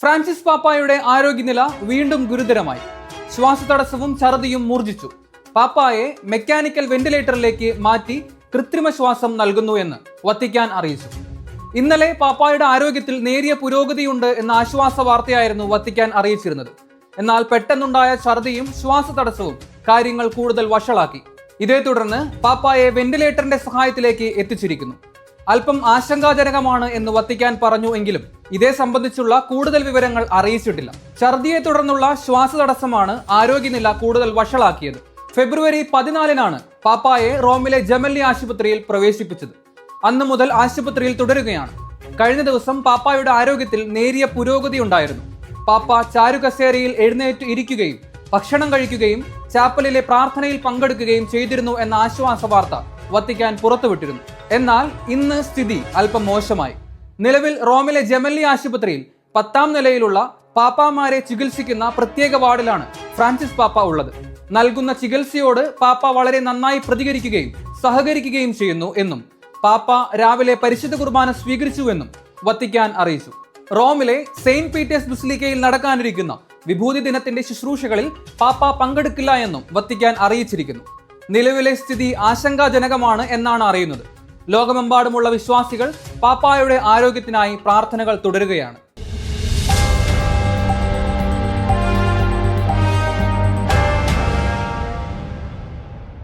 Francis പാപ്പായുടെ ആരോഗ്യനില വീണ്ടും ഗുരുതരമായി. ശ്വാസതടസ്സവും ഛർദിയും മൂർജിച്ചു. പാപ്പായെ മെക്കാനിക്കൽ വെന്റിലേറ്ററിലേക്ക് മാറ്റി കൃത്രിമ ശ്വാസം നൽകുന്നു എന്ന് വത്തിക്കാൻ അറിയിച്ചു. ഇന്നലെ പാപ്പായുടെ ആരോഗ്യത്തിൽ നേരിയ പുരോഗതിയുണ്ട് എന്ന ആശ്വാസ വാർത്തയായിരുന്നു വത്തിക്കാൻ അറിയിച്ചിരുന്നത്. എന്നാൽ പെട്ടെന്നുണ്ടായ ഛർദിയും ശ്വാസതടസ്സവും കാര്യങ്ങൾ കൂടുതൽ വഷളാക്കി. ഇതേ തുടർന്ന് പാപ്പായെ വെന്റിലേറ്ററിന്റെ സഹായത്തിലേക്ക് എത്തിച്ചിരിക്കുന്നു. അല്പം ആശങ്കാജനകമാണ് എന്ന് വത്തിക്കാൻ പറഞ്ഞു എങ്കിലും ഇതേ സംബന്ധിച്ചുള്ള കൂടുതൽ വിവരങ്ങൾ അറിയിച്ചിട്ടില്ല. ഛർദിയെ തുടർന്നുള്ള ശ്വാസതടസ്സമാണ് ആരോഗ്യനില കൂടുതൽ വഷളാക്കിയത്. ഫെബ്രുവരി പതിനാലിനാണ് പാപ്പായെ റോമിലെ ജമല്ലി ആശുപത്രിയിൽ പ്രവേശിപ്പിച്ചത്. അന്നു മുതൽ ആശുപത്രിയിൽ തുടരുകയാണ്. കഴിഞ്ഞ ദിവസം പാപ്പായുടെ ആരോഗ്യത്തിൽ നേരിയ പുരോഗതി ഉണ്ടായിരുന്നു. പാപ്പ ചാരുകസേരയിൽ എഴുന്നേറ്റ് ഇരിക്കുകയും ഭക്ഷണം കഴിക്കുകയും ചാപ്പലിലെ പ്രാർത്ഥനയിൽ പങ്കെടുക്കുകയും ചെയ്തിരുന്നു എന്ന ആശ്വാസ വാർത്ത വത്തിക്കാൻ പുറത്തുവിട്ടിരുന്നു. എന്നാൽ ഇന്ന് സ്ഥിതി അല്പം മോശമായി. നിലവിൽ റോമിലെ ജമല്ലി ആശുപത്രിയിൽ പത്താം നിലയിലുള്ള പാപ്പാമാരെ ചികിത്സിക്കുന്ന പ്രത്യേക വാർഡിലാണ് ഫ്രാൻസിസ് പാപ്പ ഉള്ളത്. നൽകുന്ന ചികിത്സയോട് പാപ്പ വളരെ നന്നായി പ്രതികരിക്കുകയും സഹകരിക്കുകയും ചെയ്യുന്നു എന്നും പാപ്പ രാവിലെ പരിശുദ്ധ കുർബാന സ്വീകരിച്ചുവെന്നും വത്തിക്കാൻ അറിയിച്ചു. റോമിലെ സെയിന്റ് പീറ്റേഴ്സ് ബുസ്ലിക്കയിൽ നടക്കാനിരിക്കുന്ന വിഭൂതി ദിനത്തിന്റെ ശുശ്രൂഷകളിൽ പാപ്പ പങ്കെടുക്കില്ല എന്നും വത്തിക്കാൻ അറിയിച്ചിരിക്കുന്നു. നിലവിലെ സ്ഥിതി ആശങ്കാജനകമാണ് എന്നാണ് അറിയുന്നത്. ലോകമെമ്പാടുമുള്ള വിശ്വാസികൾ പാപ്പായുടെ ആരോഗ്യത്തിനായി പ്രാർത്ഥനകൾ തുടരുകയാണ്.